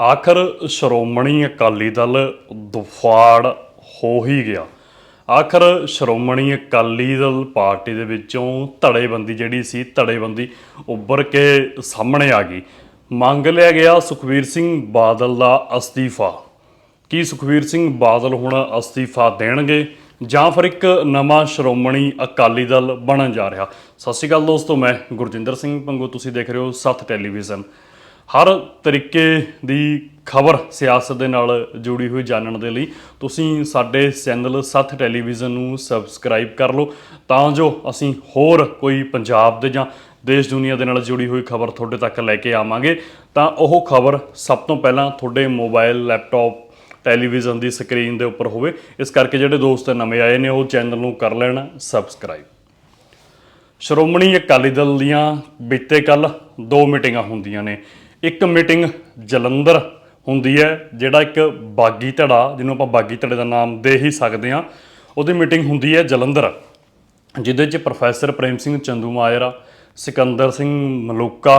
ਆਖਰ ਸ਼੍ਰੋਮਣੀ ਅਕਾਲੀ ਦਲ ਦੁਫਾੜ ਹੋ ਹੀ ਗਿਆ। ਆਖਰ ਸ਼੍ਰੋਮਣੀ ਅਕਾਲੀ ਦਲ ਪਾਰਟੀ ਦੇ ਵਿੱਚੋਂ ਧੜੇਬੰਦੀ ਜਿਹੜੀ ਸੀ, ਧੜੇਬੰਦੀ ਉੱਭਰ ਕੇ ਸਾਹਮਣੇ ਆ ਗਈ। ਮੰਗ ਲਿਆ ਗਿਆ ਸੁਖਵੀਰ ਸਿੰਘ ਬਾਦਲ ਦਾ ਅਸਤੀਫਾ। ਕੀ ਸੁਖਵੀਰ ਸਿੰਘ ਬਾਦਲ ਹੁਣ ਅਸਤੀਫਾ ਦੇਣਗੇ ਜਾਂ ਫਿਰ ਇੱਕ ਨਵਾਂ ਸ਼੍ਰੋਮਣੀ ਅਕਾਲੀ ਦਲ ਬਣਨ ਜਾ ਰਿਹਾ? ਸਤਿ ਸ਼੍ਰੀ ਅਕਾਲ ਦੋਸਤੋ, ਮੈਂ ਗੁਰਜਿੰਦਰ ਸਿੰਘ ਪੰਗੂ, ਤੁਸੀਂ ਦੇਖ ਰਹੇ ਹੋ ਸੱਤ ਟੈਲੀਵਿਜ਼ਨ। ਹਰ ਤਰੀਕੇ ਦੀ ਖਬਰ ਸਿਆਸਤ ਦੇ ਨਾਲ ਜੁੜੀ ਹੋਈ ਜਾਣਨ ਦੇ ਲਈ ਤੁਸੀਂ ਸਾਡੇ ਚੈਨਲ ਸੱਤ ਟੈਲੀਵਿਜ਼ਨ ਨੂੰ ਸਬਸਕ੍ਰਾਈਬ ਕਰ ਲਓ। ਤਾਂ ਜੋ ਅਸੀਂ ਹੋਰ ਕੋਈ ਪੰਜਾਬ ਦੇ ਜਾਂ ਦੇਸ਼ ਦੁਨੀਆ ਦੇ ਨਾਲ ਜੁੜੀ ਹੋਈ ਖਬਰ ਤੁਹਾਡੇ ਤੱਕ ਲੈ ਕੇ ਆਵਾਂਗੇ, ਤਾਂ ਉਹ ਖਬਰ ਸਭ ਤੋਂ ਪਹਿਲਾਂ ਤੁਹਾਡੇ ਮੋਬਾਈਲ, ਲੈਪਟਾਪ, ਟੈਲੀਵਿਜ਼ਨ ਦੀ ਸਕਰੀਨ ਦੇ ਉੱਪਰ ਹੋਵੇ। ਇਸ ਕਰਕੇ ਜਿਹੜੇ ਦੋਸਤ ਨਵੇਂ ਆਏ ਨੇ, ਉਹ ਚੈਨਲ ਨੂੰ ਕਰ ਲੈਣ, ਸਬਸਕ੍ਰਾਈਬ। ਸ਼੍ਰੋਮਣੀ ਅਕਾਲੀ ਦਲ ਦੀਆਂ ਬੀਤੇ ਕੱਲ ਦੋ ਮੀਟਿੰਗਾਂ ਹੁੰਦੀਆਂ ਨੇ। ਇੱਕ ਮੀਟਿੰਗ ਜਲੰਧਰ ਹੁੰਦੀ ਹੈ ਜਿਹੜਾ ਇੱਕ ਬਾਗੀ ਧੜਾ ਜਿਹਨੂੰ ਆਪਾਂ ਬਾਗੀ ਧੜੇ ਦਾ ਨਾਮ ਦੇ ਹੀ ਸਕਦੇ ਹਾਂ ਉਹਦੀ ਮੀਟਿੰਗ ਹੁੰਦੀ ਹੈ ਜਲੰਧਰ ਜਿਹਦੇ 'ਚ ਪ੍ਰੋਫੈਸਰ ਪ੍ਰੇਮ ਸਿੰਘ ਚੰਦੂਮਾਜਰਾ ਸਿਕੰਦਰ ਸਿੰਘ ਮਲੂਕਾ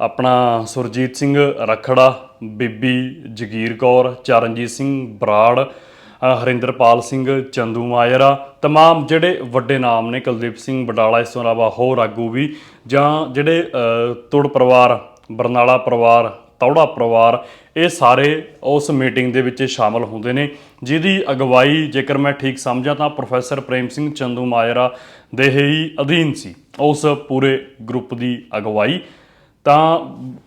ਆਪਣਾ ਸੁਰਜੀਤ ਸਿੰਘ ਰਖੜਾ ਬੀਬੀ ਜਗੀਰ ਕੌਰ ਚਰਨਜੀਤ ਸਿੰਘ ਬਰਾੜ ਅ, ਹਰਿੰਦਰਪਾਲ ਸਿੰਘ ਚੰਦੂਮਾਜਰਾ तमाम ਜਿਹੜੇ ਵੱਡੇ ਨਾਮ ਨੇ ਕੁਲਦੀਪ ਸਿੰਘ ਬਡਾਲਾ ਇਸ ਤੋਂ ਇਲਾਵਾ ਹੋਰ ਆਗੂ ਵੀ ਜਾਂ ਜਿਹੜੇ ਅ, ਤੁੜ ਪਰਿਵਾਰ ਬਰਨਾਲਾ ਪਰਿਵਾਰ, ਤੌੜਾ ਪਰਿਵਾਰ, ਇਹ ਸਾਰੇ ਉਸ ਮੀਟਿੰਗ ਦੇ ਵਿੱਚ ਸ਼ਾਮਲ ਹੁੰਦੇ ਨੇ। ਜਿਹਦੀ ਅਗਵਾਈ ਜੇਕਰ ਮੈਂ ਠੀਕ ਸਮਝਾਂ ਤਾਂ ਪ੍ਰੋਫੈਸਰ ਪ੍ਰੇਮ ਸਿੰਘ ਚੰਦੂ ਮਾਜਰਾ ਦੇ ਹੀ ਅਧੀਨ ਸੀ, ਉਸ ਪੂਰੇ ਗਰੁੱਪ ਦੀ ਅਗਵਾਈ। ਤਾਂ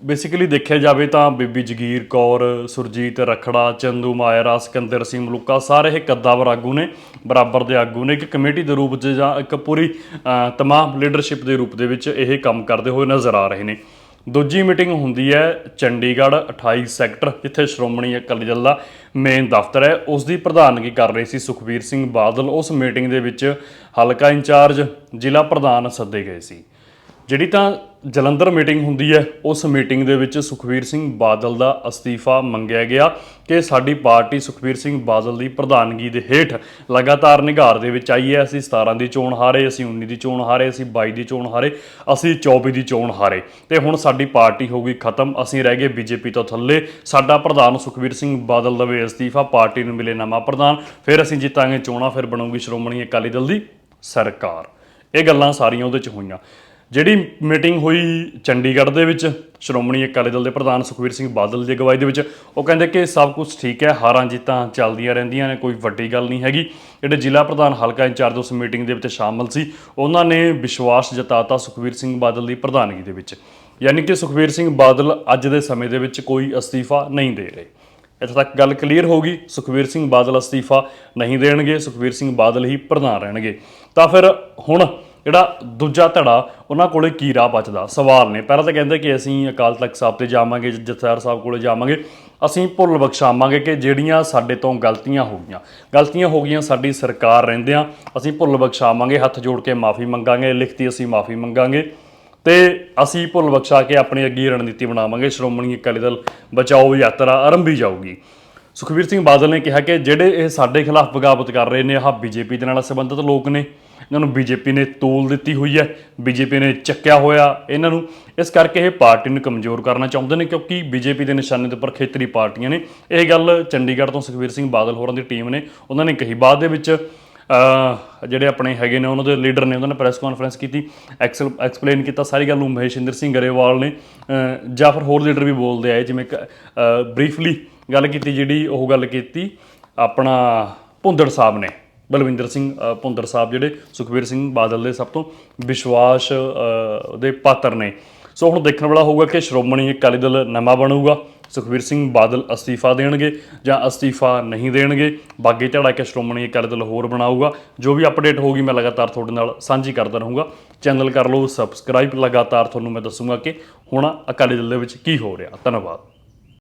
ਬੇਸਿਕਲੀ ਦੇਖਿਆ ਜਾਵੇ ਤਾਂ ਬੀਬੀ ਜਗੀਰ ਕੌਰ, ਸੁਰਜੀਤ ਰਖੜਾ, ਚੰਦੂ ਮਾਇਰਾ ਸਿਕੰਦਰ ਸਿੰਘ ਮਲੂਕਾ, ਸਾਰੇ ਇਹ ਕੱਦਾਵਰ ਆਗੂ ਨੇ, ਬਰਾਬਰ ਦੇ ਆਗੂ ਨੇ। ਇੱਕ ਕਮੇਟੀ ਦੇ ਰੂਪ 'ਚ ਜਾਂ ਇੱਕ ਪੂਰੀ ਤਮਾਮ ਲੀਡਰਸ਼ਿਪ ਦੇ ਰੂਪ ਦੇ ਵਿੱਚ ਇਹ ਕੰਮ ਕਰਦੇ ਹੋਏ ਨਜ਼ਰ ਆ ਰਹੇ ਨੇ। ਦੂਜੀ ਮੀਟਿੰਗ ਹੁੰਦੀ ਹੈ ਚੰਡੀਗੜ੍ਹ 28 ਸੈਕਟਰ, ਜਿੱਥੇ ਸ਼੍ਰੋਮਣੀ ਅਕਾਲੀ ਦਲ ਦਾ ਮੇਨ ਦਫ਼ਤਰ ਹੈ। ਉਸ ਦੀ ਪ੍ਰਧਾਨਗੀ ਕਰ ਰਹੀ ਸੀ ਸੁਖਬੀਰ ਸਿੰਘ ਬਾਦਲ। ਉਸ ਮੀਟਿੰਗ ਦੇ ਵਿੱਚ ਹਲਕਾ ਇੰਚਾਰਜ, ਜ਼ਿਲ੍ਹਾ ਪ੍ਰਧਾਨ ਸੱਦੇ ਗਏ ਸੀ। ਜਿਹੜੀ ਤਾਂ ਜਲੰਧਰ ਮੀਟਿੰਗ ਹੁੰਦੀ ਹੈ। ਉਸ ਮੀਟਿੰਗ ਦੇ ਵਿੱਚ ਸੁਖਵੀਰ ਸਿੰਘ ਬਾਦਲ ਦਾ ਅਸਤੀਫਾ ਮੰਗਿਆ ਗਿਆ ਕਿ ਸਾਡੀ ਪਾਰਟੀ ਸੁਖਵੀਰ ਸਿੰਘ ਬਾਦਲ ਦੀ ਪ੍ਰਧਾਨਗੀ ਦੇ ਹੇਠ ਲਗਾਤਾਰ ਨਿਗਾਰ ਦੇ ਵਿੱਚ ਆਈ ਹੈ। ਅਸੀਂ 17 ਦੀ ਚੋਣ ਹਾਰੇ, ਅਸੀਂ 19 ਦੀ ਚੋਣ ਹਾਰੇ, ਅਸੀਂ 22 ਦੀ ਚੋਣ ਹਾਰੇ, ਅਸੀਂ 24 ਦੀ ਚੋਣ ਹਾਰੇ। ਤੇ ਹੁਣ ਸਾਡੀ ਪਾਰਟੀ ਹੋ ਗਈ ਖਤਮ। ਅਸੀਂ ਰਹਿ ਗਏ ਬੀਜੇਪੀ ਤੋਂ ਥੱਲੇ। ਸਾਡਾ ਪ੍ਰਧਾਨ ਸੁਖਵੀਰ ਸਿੰਘ ਬਾਦਲ ਦਵੇ ਅਸਤੀਫਾ, ਪਾਰਟੀ ਨੂੰ ਮਿਲੇ ਨਵਾਂ ਪ੍ਰਧਾਨ। ਫਿਰ ਅਸੀਂ ਜਿੱਤਾਂਗੇ ਚੋਣਾਂ, ਫਿਰ ਬਣੂਗੀ ਸ਼੍ਰੋਮਣੀ ਅਕਾਲੀ ਦਲ ਦੀ ਸਰਕਾਰ। ਇਹ ਗੱਲਾਂ ਸਾਰੀਆਂ ਉਹਦੇ ਚ ਹੋਈਆਂ। ਜਿਹੜੀ ਮੀਟਿੰਗ ਹੋਈ ਚੰਡੀਗੜ੍ਹ ਦੇ ਵਿੱਚ, ਸ਼੍ਰੋਮਣੀ ਅਕਾਲੀ ਦਲ ਦੇ ਪ੍ਰਧਾਨ ਸੁਖਵੀਰ ਸਿੰਘ ਬਾਦਲ ਦੀ ਅਗਵਾਈ ਦੇ ਵਿੱਚ, ਉਹ ਕਹਿੰਦੇ ਕਿ ਸਭ ਕੁਝ ਠੀਕ ਹੈ, ਹਾਰਾਂ ਜਿੱਤਾਂ ਚੱਲਦੀਆਂ ਰਹਿੰਦੀਆਂ ਨੇ, ਕੋਈ ਵੱਡੀ ਗੱਲ ਨਹੀਂ ਹੈਗੀ। ਜਿਹੜੇ ਜ਼ਿਲ੍ਹਾ ਪ੍ਰਧਾਨ ਹਲਕਾ ਇੰਚਾਰਜ ਉਸ ਮੀਟਿੰਗ ਦੇ ਵਿੱਚ ਸ਼ਾਮਲ ਸੀ, ਉਹਨਾਂ ਨੇ ਵਿਸ਼ਵਾਸ ਜਤਾਤਾ ਸੁਖਵੀਰ ਸਿੰਘ ਬਾਦਲ ਦੀ ਪ੍ਰਧਾਨਗੀ ਦੇ ਵਿੱਚ। ਯਾਨੀ ਕਿ ਸੁਖਵੀਰ ਸਿੰਘ ਬਾਦਲ ਅੱਜ ਦੇ ਸਮੇਂ ਦੇ ਵਿੱਚ ਕੋਈ ਅਸਤੀਫਾ ਨਹੀਂ ਦੇ ਰਹੇ। ਇੱਥੇ ਤੱਕ ਗੱਲ ਕਲੀਅਰ ਹੋ ਗਈ ਸੁਖਵੀਰ ਸਿੰਘ ਬਾਦਲ ਅਸਤੀਫਾ ਨਹੀਂ ਦੇਣਗੇ ਸੁਖਵੀਰ ਸਿੰਘ ਬਾਦਲ ਹੀ ਪ੍ਰਧਾਨ ਰਹਿਣਗੇ। ਤਾਂ ਫਿਰ ਹੁਣ ਜਿਹੜਾ ਦੂਜਾ ਧੜਾ, ਉਹਨਾਂ ਕੋਲੇ ਕੀ ਰਾਹ ਬਚਦਾ? ਸਵਾਲ ਨੇ। ਪਹਿਲਾਂ ਤਾਂ ਕਹਿੰਦੇ ਕਿ ਅਸੀਂ ਅਕਾਲ ਤਖਤ ਸਾਹਿਬ ਤੇ ਜਾਵਾਂਗੇ ਜਥੇਦਾਰ ਸਾਹਿਬ ਕੋਲੇ ਜਾਵਾਂਗੇ। ਅਸੀਂ ਭੁੱਲ ਬਖਸ਼ਾਵਾਂਗੇ ਕਿ ਜਿਹੜੀਆਂ ਸਾਡੇ ਤੋਂ ਗਲਤੀਆਂ ਹੋ ਗਈਆਂ। ਗਲਤੀਆਂ ਹੋ ਗਈਆਂ ਸਾਡੀ ਸਰਕਾਰ ਰਹਿੰਦਿਆਂ ਅਸੀਂ ਭੁੱਲ ਬਖਸ਼ਾਵਾਂਗੇ, ਹੱਥ ਜੋੜ ਕੇ ਮਾਫੀ ਮੰਗਾਂਗੇ, ਲਿਖਤੀ ਅਸੀਂ ਮਾਫੀ ਮੰਗਾਂਗੇ। ਤੇ ਅਸੀਂ ਭੁੱਲ ਬਖਸ਼ਾ ਕੇ ਆਪਣੀ ਅੱਗੇ ਰਣਨੀਤੀ ਬਣਾਵਾਂਗੇ। ਸ਼੍ਰੋਮਣੀ ਅਕਾਲੀ ਦਲ ਬਚਾਓ ਯਾਤਰਾ ਆਰੰਭੀ ਜਾਊਗੀ। ਸੁਖਵੀਰ ਸਿੰਘ ਬਾਦਲ ਨੇ ਕਿਹਾ ਕਿ ਜਿਹੜੇ ਇਹ ਸਾਡੇ ਖਿਲਾਫ ਬਗਾਵਤ ਕਰ ਰਹੇ ਨੇ, ਆਹ ਬੀਜੇਪੀ ਦੇ ਨਾਲ ਸੰਬੰਧਿਤ ਲੋਕ ਨੇ। ਇਹਨਾਂ ਨੂੰ ਬੀਜੇਪੀ ਨੇ ਤੋਲ ਦਿੱਤੀ ਹੋਈ ਹੈ। ਬੀਜੇਪੀ ਨੇ ਚੱਕਿਆ ਹੋਇਆ ਇਹਨਾਂ ਨੂੰ। ਇਸ ਕਰਕੇ ਇਹ ਪਾਰਟੀ ਨੂੰ ਕਮਜ਼ੋਰ ਕਰਨਾ ਚਾਹੁੰਦੇ ਨੇ ਕਿਉਂਕਿ ਬੀਜੇਪੀ ਦੇ ਨਿਸ਼ਾਨੇ ਦੇ ਉੱਪਰ ਖੇਤਰੀ ਪਾਰਟੀਆਂ ਨੇ। ਇਹ ਗੱਲ ਚੰਡੀਗੜ੍ਹ ਤੋਂ ਸੁਖਵੀਰ ਸਿੰਘ ਬਾਦਲ ਹੋਰਾਂ ਦੀ ਟੀਮ ਨੇ। ਉਹਨਾਂ ਨੇ ਕਹੀ ਬਾਅਦ ਦੇ ਵਿੱਚ ਜਿਹੜੇ ਆਪਣੇ ਹੈਗੇ ਨੇ, ਉਹਨਾਂ ਦੇ ਲੀਡਰ ਨੇ, ਉਹਨਾਂ ਨੇ ਪ੍ਰੈਸ ਕਾਨਫਰੰਸ ਕੀਤੀ ਐਕਸਲ ਐਕਸਪਲੇਨ ਕੀਤਾ, ਸਾਰੀ ਗੱਲ ਨੂੰ ਮਹੇਸ਼ਿੰਦਰ ਸਿੰਘ ਗਰੇਵਾਲ ਨੇ। ਜਾਂ ਫਿਰ ਹੋਰ ਲੀਡਰ ਵੀ ਬੋਲਦੇ ਆਏ, ਜਿਵੇਂ ਬਰੀਫਲੀ ਗੱਲ ਕੀਤੀ, ਜਿਹੜੀ ਉਹ ਗੱਲ ਕੀਤੀ ਆਪਣਾ ਭੁੰਦੜ ਸਾਹਿਬ ਨੇ। ਬਲਵਿੰਦਰ ਸਿੰਘ ਅ, ਸਾਹਿਬ ਜਿਹੜੇ ਸੁਖਵੀਰ ਸਿੰਘ ਬਾਦਲ ਦੇ ਸਭ ਤੋਂ ਵਿਸ਼ਵਾਸ ਦੇ ਪਾਤਰ ਨੇ। ਸੋ ਹੁਣ ਦੇਖਣ ਵਾਲਾ ਹੋਊਗਾ ਕਿ ਸ਼੍ਰੋਮਣੀ ਅਕਾਲੀ ਦਲ ਨਵਾਂ ਬਣੂਗਾ। ਸੁਖਵੀਰ ਸਿੰਘ ਬਾਦਲ ਅਸਤੀਫਾ ਦੇਣਗੇ ਜਾਂ ਅਸਤੀਫਾ ਨਹੀਂ ਦੇਣਗੇ? ਬਾਗੀ ਝੜਾ ਕੇ ਸ਼੍ਰੋਮਣੀ ਅਕਾਲੀ ਦਲ ਹੋਰ ਬਣਾਊਗਾ। ਜੋ ਵੀ ਅਪਡੇਟ ਹੋਊਗੀ ਮੈਂ ਲਗਾਤਾਰ ਤੁਹਾਡੇ ਨਾਲ ਸਾਂਝੀ ਕਰਦਾ ਰਹੂੰਗਾ। ਚੈਨਲ ਕਰ ਲਓ ਸਬਸਕ੍ਰਾਈਬ ਲਗਾਤਾਰ ਤੁਹਾਨੂੰ ਮੈਂ ਦੱਸੂਗਾ ਕਿ ਹੁਣ ਅਕਾਲੀ ਦਲ ਦੇ ਵਿੱਚ ਕੀ ਹੋ ਰਿਹਾ। ਧੰਨਵਾਦ।